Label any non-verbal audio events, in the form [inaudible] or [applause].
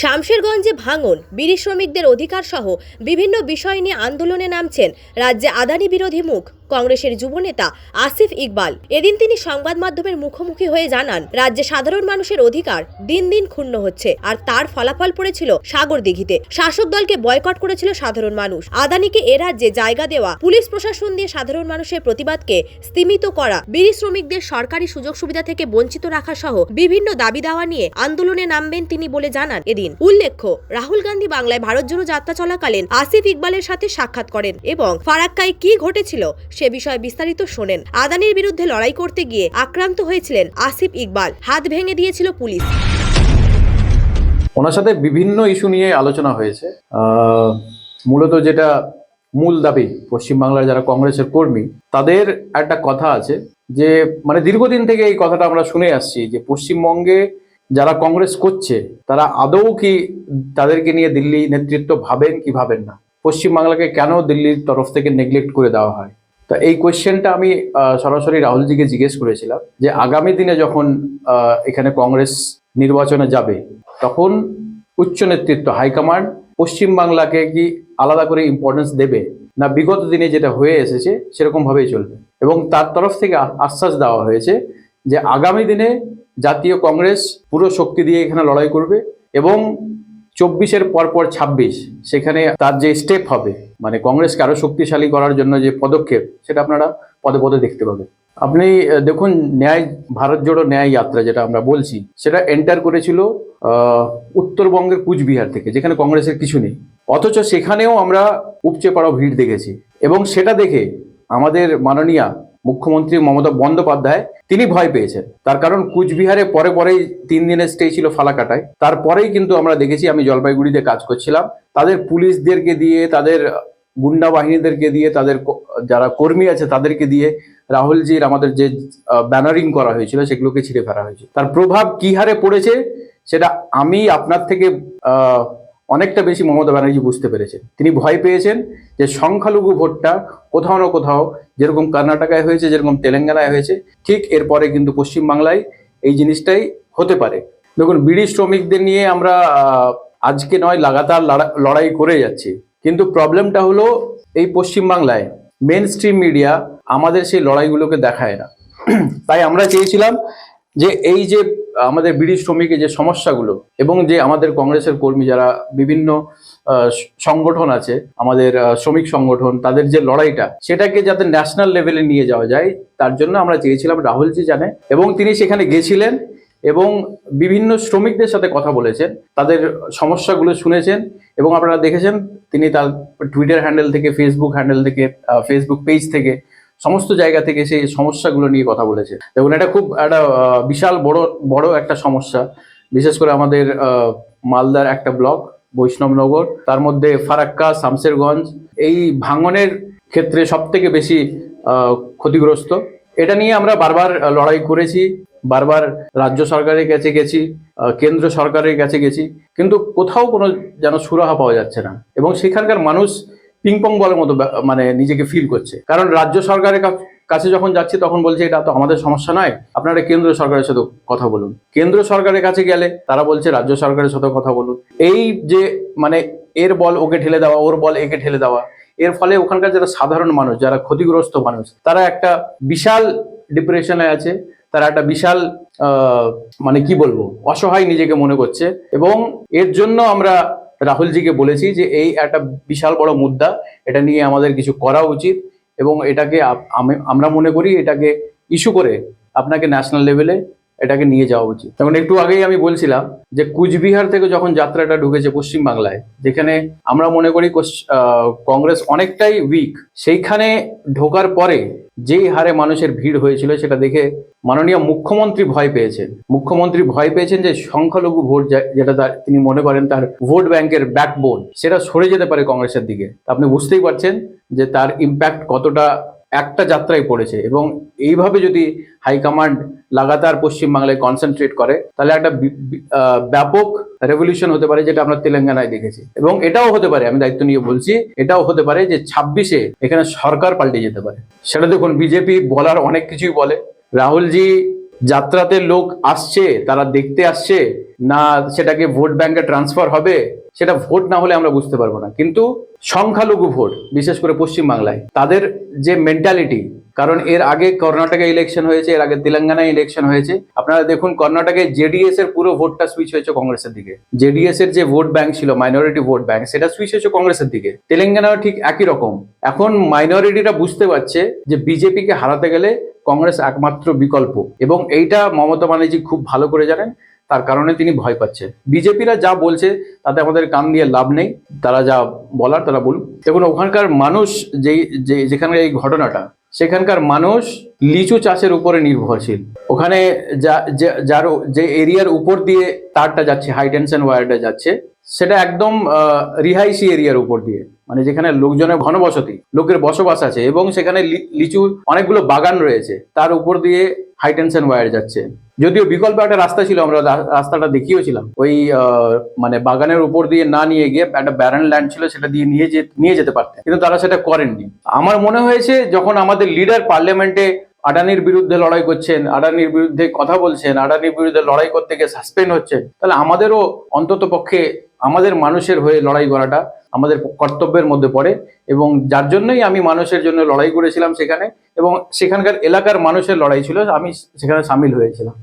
শামশেরগঞ্জে ভাঙন, বিড়ি শ্রমিকদের অধিকার সহ বিভিন্ন বিষয় নিয়ে আন্দোলনে নামছেন রাজ্যে আদানি বিরোধী মুখ। কংগ্রেসের যুবনেতা আসিফ ইকবাল। এদিন তিনি সংবাদ মাধ্যমের মুখোমুখি হয়ে জানান, রাজ্যে সাধারণ মানুষের অধিকার দিন দিন ক্ষুণ্ণ হচ্ছে আর তার ফলাফল পড়েছিল সাগর দিঘিতে। শাসক দলকে বয়কট করেছিল সাধারণ মানুষ। আদানিকে এ রাজ্যে জায়গা দেওয়া, পুলিশ প্রশাসন দিয়ে সাধারণ মানুষের প্রতিবাদকে স্তীমিত করা, বিড়ি শ্রমিকদের সরকারি সুযোগ সুবিধা থেকে বঞ্চিত রাখা সহ বিভিন্ন দাবি দাওয়া নিয়ে আন্দোলনে নামবেন তিনি বলে জানান এদিন। উল্লেখ্য, রাহুল গান্ধী বাংলায় ভারত জোড়ো যাত্রা চলাকালীন আসিফ ইকবালের সাথে সাক্ষাৎ করেন এবং ফারাক্কায় কি ঘটেছিল সে বিষয়ে বিস্তারিত শোনেন। আদানির বিরুদ্ধে লড়াই করতে গিয়ে আক্রান্ত হয়েছিলেন আসিফ ইকবাল। হাত ভেঙে দিয়েছিল পুলিশ। ওনার সাথে বিভিন্ন ইস্যু নিয়ে আলোচনা হয়েছে। মূলত যেটা মূল দাবি পশ্চিমবাংলার যারা কংগ্রেসের কর্মী, তাদের একটা কথা আছে যে মানে দীর্ঘদিন থেকে এই কথাটা আমরা শুনে আসছি যে, পশ্চিমবঙ্গে যারা কংগ্রেস করছে, তারা আদৌ কি তাদেরকে নিয়ে দিল্লি নেতৃত্ব ভাবেন কি ভাবেন না? পশ্চিমবাংলাকে কেন দিল্লির তরফ থেকে নেগলেক্ট করে দেওয়া হয়? তা এই কোয়েশ্চেনটা আমি সরাসরি রাহুলজিকে জিজ্ঞেস করেছিলাম যে আগামী দিনে যখন এখানে কংগ্রেস নির্বাচনে যাবে, তখন উচ্চ নেতৃত্ব হাইকমান্ড পশ্চিমবাংলাকে কি আলাদা করে ইম্পর্টেন্স দেবে? না বিগত দিনে যেটা হয়ে এসেছে, সেরকম ভাবেই চলবে? এবং তার তরফ থেকে আশ্বাস দেওয়া হয়েছে যে আগামী দিনে জাতীয় কংগ্রেস পুরো শক্তি দিয়ে এখানে লড়াই করবে এবং চব্বিশের পরপর ছাব্বিশ, সেখানে তার যে স্টেপ হবে মানে কংগ্রেসকে আরও শক্তিশালী করার জন্য যে পদক্ষেপ, সেটা আপনারা পদে পদে দেখতে পাবেন। আপনি দেখুন, ন্যায়, ভারত জোড়ো ন্যায় যাত্রা যেটা আমরা বলছি, সেটা এন্টার করেছিল উত্তরবঙ্গের কুচবিহার থেকে, যেখানে কংগ্রেসের কিছু নেই। অথচ সেখানেও আমরা উপচে পড়া ভিড় দেখেছি। এবং সেটা দেখে আমাদের মাননীয়া মুখ্যমন্ত্রী মমতা বন্দ্যোপাধ্যায়, তিনি ভয় পেয়েছেন। তার কারণ কুচবিহারে পরে পরেই তিন দিনের স্টে ছিল ফালাকাটায়। তারপরেই কিন্তু আমরা দেখেছি, আমি জলপাইগুড়িতে কাজ করছিলাম, তাদের পুলিশদেরকে দিয়ে, তাদের গুন্ডা বাহিনীদেরকে দিয়ে, তাদের যারা কর্মী আছে তাদেরকে দিয়ে রাহুলজির আমাদের যে ব্যানারিং করা হয়েছিল, সেগুলোকে ছিঁড়ে ফেলা হয়েছে। তার প্রভাব কি হারে পড়েছে, সেটা আমি আপনার থেকে অনেকটা বেশি মমতা ব্যানার্জি বুঝতে পেরেছেন। তিনি ভয় পেয়েছেন যে সংখ্যালঘু ভোটটা কোথাও না কোথাও যেরকম কর্ণাটকায় হয়েছে, যেরকম তেলেঙ্গানায় হয়েছে, ঠিক এরপরে কিন্তু পশ্চিমবাংলায় এই জিনিসটাই হতে পারে। দেখুন, বিড়ি শ্রমিকদের নিয়ে আমরা আজকে নয়, লাগাতার লড়াই করে যাচ্ছি। কিন্তু প্রবলেমটা হলো এই পশ্চিমবাংলায় মেন স্ট্রিম মিডিয়া আমাদের সেই লড়াইগুলোকে দেখায় না। [clears throat] তাই আমরা চেয়েছিলাম যে এই যে আমাদের বিড়ি শ্রমিকের যে সমস্যাগুলো এবং যে আমাদের কংগ্রেসের কর্মী যারা বিভিন্ন সংগঠন আছে, আমাদের শ্রমিক সংগঠন, তাদের যে লড়াইটা, সেটাকে যাতে ন্যাশনাল লেভেলে নিয়ে যাওয়া যায়, তার জন্য আমরা চেয়েছিলাম রাহুলজি জানে এবং তিনি সেখানে গেছিলেন এবং বিভিন্ন শ্রমিকদের সাথে কথা বলেছেন, তাদের সমস্যাগুলো শুনেছেন এবং আপনারা দেখেছেন, তিনি তার টুইটার হ্যান্ডেল থেকে ফেসবুক হ্যান্ডেল থেকে ফেসবুক পেজ থেকে সমস্ত জায়গা থেকে সেই সমস্যাগুলো নিয়ে কথা বলেছে। দেখুন, এটা খুব একটা বিশাল বড় বড় একটা সমস্যা। বিশেষ করে আমাদের মালদার একটা ব্লক, বৈষ্ণবনগর, তার মধ্যে ফারাক্কা শামসেরগঞ্জ এই ভাঙনের ক্ষেত্রে সব থেকে বেশি ক্ষতিগ্রস্ত। এটা নিয়ে আমরা বারবার লড়াই করেছি, বারবার রাজ্য সরকারের কাছে গেছি কেন্দ্র সরকারের কাছে গেছি, কিন্তু কোথাও কোনো যেন সুরাহা পাওয়া যাচ্ছে না। এবং সেখানকার মানুষ পিংপং বলের মতো মানে নিজেকে ফিল করছে। কারণ রাজ্য সরকারের কাছে যখন যাচ্ছে, তখন বলছে, এটা তো আমাদের সমস্যা নয়। আপনারা কেন্দ্র সরকারের সাথে কথা বলুন। কেন্দ্র সরকারের কাছে গেলে তারা বলছে, রাজ্য সরকারের সাথে কথা বলুন। এই যে মানে এর বল ওকে ঠেলে দেওয়া, ওর বল একে ঠেলে দেওয়া, এর ফলে ওখানকার যারা সাধারণ মানুষ, যারা ক্ষতিগ্রস্ত মানুষ, তারা একটা বিশাল ডিপ্রেশনে আছে, তারা একটা বিশাল মানে কি বলব, অসহায় নিজেকে মনে করছে। এবং এর জন্য আমরা রাহুলজিকে বলেছি যে এই একটা বিশাল বড় মুদ্রা, এটা নিয়ে আমাদের কিছু করা উচিত এবং এটাকে আমরা মনে করি এটাকে ইস্যু করে আপনাকে ন্যাশনাল লেভেলে এটাকে নিয়ে যাওয়া উচিত। তখন একটু আগেই আমি বলছিলাম যে কুচবিহার থেকে যখন যাত্রাটা ঢুকেছে পশ্চিমবাংলায়, যেখানে আমরা মনে করি কংগ্রেস অনেকটাই উইক সেইখানে ঢোকার পরে যেই হারে মানুষের ভিড় হয়েছিল সেটা দেখে মাননীয় মুখ্যমন্ত্রী ভয় পেয়েছেন। মুখ্যমন্ত্রী ভয় পেয়েছেন যে সংখ্যালঘু ভোট যেটা তিনি মনে করেন তার ভোট ব্যাংকের ব্যাকবোন সেটা সরে যেতে পারে কংগ্রেসের দিকে। আপনি বুঝতেই পারছেন যে তার ইম্প্যাক্ট কতটা একটা যাত্রায় পড়েছে এবং এইভাবে যদি হাইকমান্ড লাগাতার পশ্চিমবাংলায় কনসেন্ট্রেট করে, তাহলে একটা ব্যাপক রেভলিউশন হতে পারে যেটা আমরা তেলেঙ্গানায় দেখেছি। এবং এটাও হতে পারে, আমি দায়িত্ব নিয়ে বলছি, এটাও হতে পারে যে ছাব্বিশে এখানে সরকার পাল্টে যেতে পারে। সেটা দেখুন বিজেপি বলার অনেক কিছুই বলে। রাহুলজি যাত্রাতে লোক আসছে, তারা দেখতে আসছে, না সেটাকে ভোট ব্যাংকে ট্রান্সফার হবে সেটা ভোট না হলে আমরা বুঝতে পারব না। কিন্তু সংখ্যালঘু ভোট, বিশেষ করে পশ্চিমবাংলায়, তাদের যে মেন্টালিটি কারণ এর আগে কর্ণাটকে ইলেকশন হয়েছে, এর আগে তেলেঙ্গানায় ইলেকশন হয়েছে। আপনারা দেখুন, কর্ণাটকে জেডিএস এর পুরো ভোটটা সুইচ হয়েছে কংগ্রেসের দিকে। জেডিএস এর যে ভোট ব্যাংক ছিল মাইনরিটি ভোট ব্যাংক সেটা সুইচ হয়েছে কংগ্রেসের দিকে। তেলেঙ্গানাও ঠিক একই রকম। এখন মাইনরিটিরা বুঝতে পারছে যে বিজেপিকে হারাতে গেলে কংগ্রেস একমাত্র বিকল্প। এবং এইটা মমতা ব্যানার্জি খুব ভালো করে জানেন। তার কারণে তিনি ভয় পাচ্ছে। বিজেপিরা যা বলছে, তাতে আমাদের কান দিয়ে লাভ নেই। তারা যা বলার, তারা বলুক। দেখুন, ওখানকার মানুষ যেই, যে, যেখানকার এই ঘটনাটা, সেখানকার মানুষ লিচু চাষের উপরে নির্ভরশীল। ওখানে যা যার যে এরিয়ার উপর দিয়ে তারটা যাচ্ছে হাই টেনশন ওয়্যারটা যাচ্ছে, সেটা একদম রিহাইসি এরিয়ার উপর দিয়ে। মানে যেখানে লোকজনের ঘনবসতি, লোকের বসবাস আছে, এবং সেখানে লিচু অনেকগুলো বাগান রয়েছে, তার উপর দিয়ে হাই টেনশন ওয়্যার যাচ্ছে। যদিও বিকল্প একটা রাস্তা ছিল, আমরা রাস্তাটা দেখিয়েছিলাম। ওই মানে বাগানের উপর দিয়ে না নিয়ে গিয়ে একটা ব্যারন ল্যান্ড ছিল, সেটা দিয়ে নিয়ে নিয়ে যেতে পারতেন। কিন্তু তারা সেটা করেননি। আমার মনে হয়েছে, যখন আমাদের লিডার পার্লামেন্টে আদানির বিরুদ্ধে লড়াই করছেন, আডানির বিরুদ্ধে কথা বলছেন, আডানির বিরুদ্ধে লড়াই করতে গিয়ে সাসপেন্ড হচ্ছেন তাহলে আমাদেরও অন্তত পক্ষে আমাদের মানুষের হয়ে লড়াই করাটা আমাদের কর্তব্যের মধ্যে পড়ে এবং যার জন্যই আমি মানুষের জন্য লড়াই করেছিলাম সেখানে এবং সেখানকার এলাকার মানুষের লড়াই ছিল, আমি সেখানে সামিল হয়েছিলাম।